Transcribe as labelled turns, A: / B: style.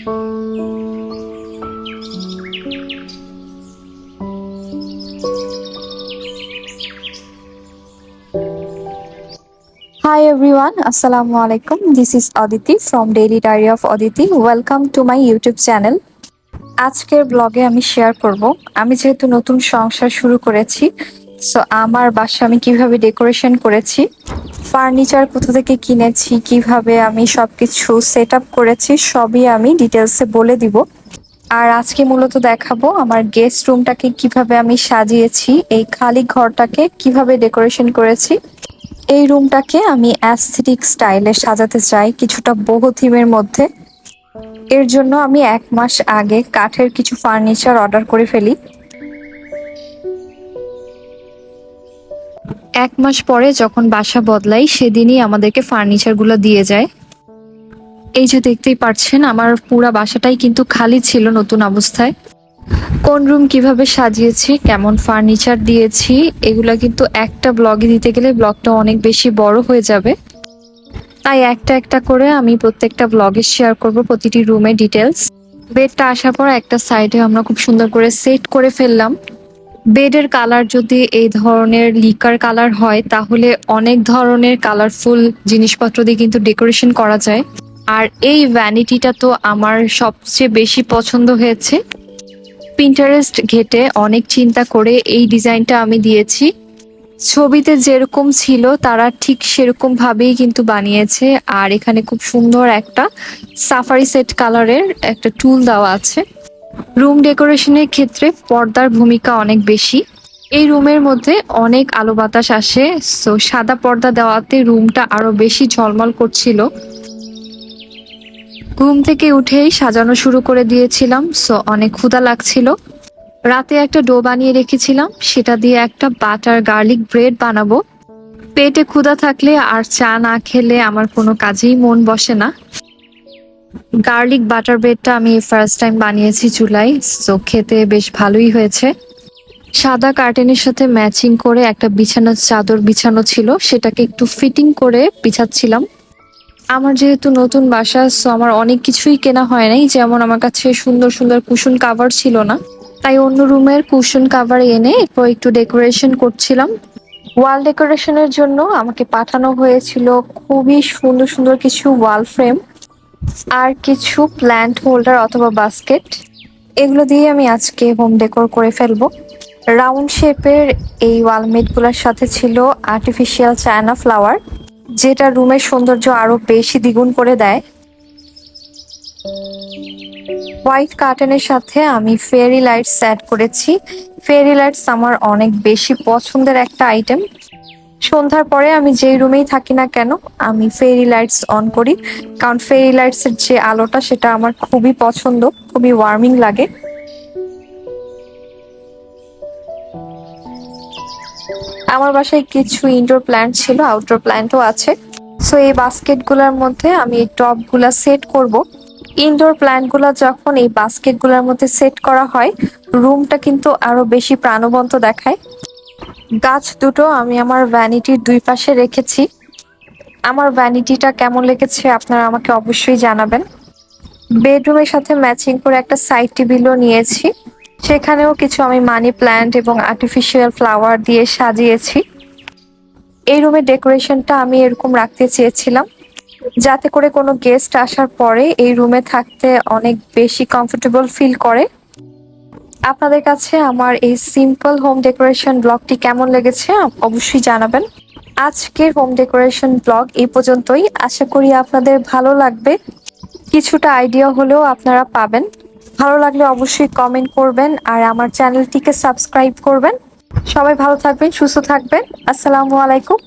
A: Hi everyone, Assalamu alaikum. This is Aditi from Daily Diary of Aditi. Welcome to my YouTube channel. আজকের ব্লগে আমি share করব আমি যেহেতু নতুন সংসার শুরু করেছি সো আমার বাসা আমি কীভাবে ডেকোরেশন করেছি? ফার্নিচার কোথা থেকে কিনেছি, কীভাবে আমি সব কিছু সেট আপ করেছি, সবই আমি ডিটেলসে বলে দিব। আর আজকে মূলত দেখাবো আমার গেস্ট রুমটাকে কীভাবে আমি সাজিয়েছি, এই খালি ঘরটাকে কীভাবে ডেকোরেশন করেছি। এই রুমটাকে আমি অ্যাস্থেটিক স্টাইলে সাজাতে চাই, কিছুটা বহু থিমের মধ্যে। এর জন্য আমি এক মাস আগে কাঠের কিছু ফার্নিচার অর্ডার করে ফেলি। এক মাস পরে যখন বাসা বদলাই, সেদিনই আমাদেরকে ফার্নিচারগুলো দিয়ে যায়। এই যে দেখতেই পাচ্ছেন আমার পুরা বাসাটাই কিন্তু খালি ছিল নতুন অবস্থায়। কোন রুম কীভাবে সাজিয়েছি, কেমন ফার্নিচার দিয়েছি, এগুলা কিন্তু একটা ব্লগে দিতে গেলে ব্লগটা অনেক বেশি বড় হয়ে যাবে। তাই একটা একটা করে আমি প্রত্যেকটা ব্লগে শেয়ার করব প্রতিটি রুমের ডিটেলস বেডটা আসার পর একটা সাইডে আমরা খুব সুন্দর করে সেট করে ফেললাম। বেডের কালার যদি এই ধরনের লিকার কালার হয়, তাহলে অনেক ধরনের কালারফুল জিনিসপত্র দিয়ে কিন্তু ডেকোরেশন করা যায়। আর এই ভ্যানিটিটা তো আমার সবচেয়ে বেশি পছন্দ হয়েছে। পিন্টারেস্ট ঘেটে অনেক চিন্তা করে এই ডিজাইনটা আমি দিয়েছি। ছবিতে যেরকম ছিল, তারা ঠিক সেরকম ভাবেই কিন্তু বানিয়েছে। আর এখানে খুব সুন্দর একটা সাফারি সেট কালারের একটা টুল দেওয়া আছে। রুম ডেকোরেশনের ক্ষেত্রে পর্দার ভূমিকা অনেক বেশি। এই রুমের মধ্যে অনেক আলো বাতাস আসে সো সাদা পর্দা দেওয়াতে রুমটা আরও বেশি ঝলমল করছিল। ঘুম থেকে উঠেই সাজানো শুরু করে দিয়েছিলাম সো অনেক ক্ষুধা লাগছিল। রাতে একটা ডো বানিয়ে রেখেছিলাম, সেটা দিয়ে একটা বাটার গার্লিক ব্রেড বানাবো। পেটে ক্ষুধা থাকলে আর চা না খেলে আমার কোনো কাজেই মন বসে না। গার্লিক বাটার ব্রেডটা আমি ফার্স্ট টাইম বানিয়েছি চুলাই সো খেতে বেশ ভালোই হয়েছে। সাদা কার্টেনের সাথে ম্যাচিং করে একটা বিছানার চাদর বিছানো ছিল, সেটাকে একটু ফিটিং করে বিছাচ্ছিলাম। আমার যেহেতু নতুন বাসা সো আমার অনেক কিছুই কেনা হয় নাই, যেমন আমার কাছে সুন্দর সুন্দর কুশন কাভার ছিল না। তাই অন্য রুমের কুশন কাভার এনে এরপর একটু ডেকোরেশন করছিলাম। ওয়াল ডেকোরেশনের জন্য আমাকে পাঠানো হয়েছিল খুবই সুন্দর সুন্দর কিছু ওয়াল ফ্রেম আর কিছু প্ল্যান্ট হোল্ডার অথবা বাস্কেট এগুলো দিয়ে আমি আজকে হোম ডেকোর করে ফেলব। রাউন্ড শেপের এই ওয়ালমেটগুলোর সাথে ছিল আর্টিফিশিয়াল চায়না ফ্লাওয়ার যেটা রুমের সৌন্দর্য আরও বেশি দ্বিগুণ করে দেয়। হোয়াইট কার্টেনের সাথে আমি ফেয়ারি লাইটস অ্যাড করেছি। ফেয়ারি লাইটস আমার অনেক বেশি পছন্দের একটা আইটেম সন্ধ্যার পরে আমি যেই রুমেই থাকি না কেন, আমি ফেরি লাইটস অন করি। কারণ ফেরি লাইটস এর যে আলোটা, সেটা আমার খুবই পছন্দ, খুবই ওয়ার্মিং লাগে। আমার বাসায় কিছু ইনডোর প্ল্যান্ট ছিল আউটডোর প্ল্যান্টও আছে। সো এই বাস্কেটগুলোর মধ্যে আমি এই টবগুলা সেট করব। ইনডোর প্ল্যান্টগুলো যখন এই বাস্কেটগুলোর মধ্যে সেট করা হয় রুমটা কিন্তু আরও বেশি প্রাণবন্ত দেখায়। গাছ দুটো আমি আমার ভ্যানিটির দুই পাশে রেখেছি। আমার ভ্যানিটিটা কেমন লেগেছে আপনারা আমাকে অবশ্যই জানাবেন। বেডরুমের সাথে ম্যাচিং করে একটা সাইড টেবিলও নিয়েছি। সেখানেও কিছু আমি মানি প্ল্যান্ট এবং আর্টিফিশিয়াল ফ্লাওয়ার দিয়ে সাজিয়েছি। এই রুমের ডেকোরেশনটা আমি এরকম রাখতে চেয়েছিলাম। যাতে করে কোনো গেস্ট আসার পরে এই রুমে থাকতে অনেক বেশি কমফোর্টেবল ফিল করে। আপনাদের কাছে আমার এই সিম্পল হোম ডেকোরেশন ব্লগটি কেমন লেগেছে অবশ্যই জানাবেন। আজকের হোম ডেকোরেশন ব্লগ এই পর্যন্তই। আশা করি আপনাদের ভালো লাগবে। কিছুটা আইডিয়া হলেও আপনারা পাবেন। ভালো লাগলে অবশ্যই কমেন্ট করবেন আর আমার চ্যানেলটিকে সাবস্ক্রাইব করবেন। সবাই ভালো থাকবেন, সুস্থ থাকবেন। আসসালামু আলাইকুম।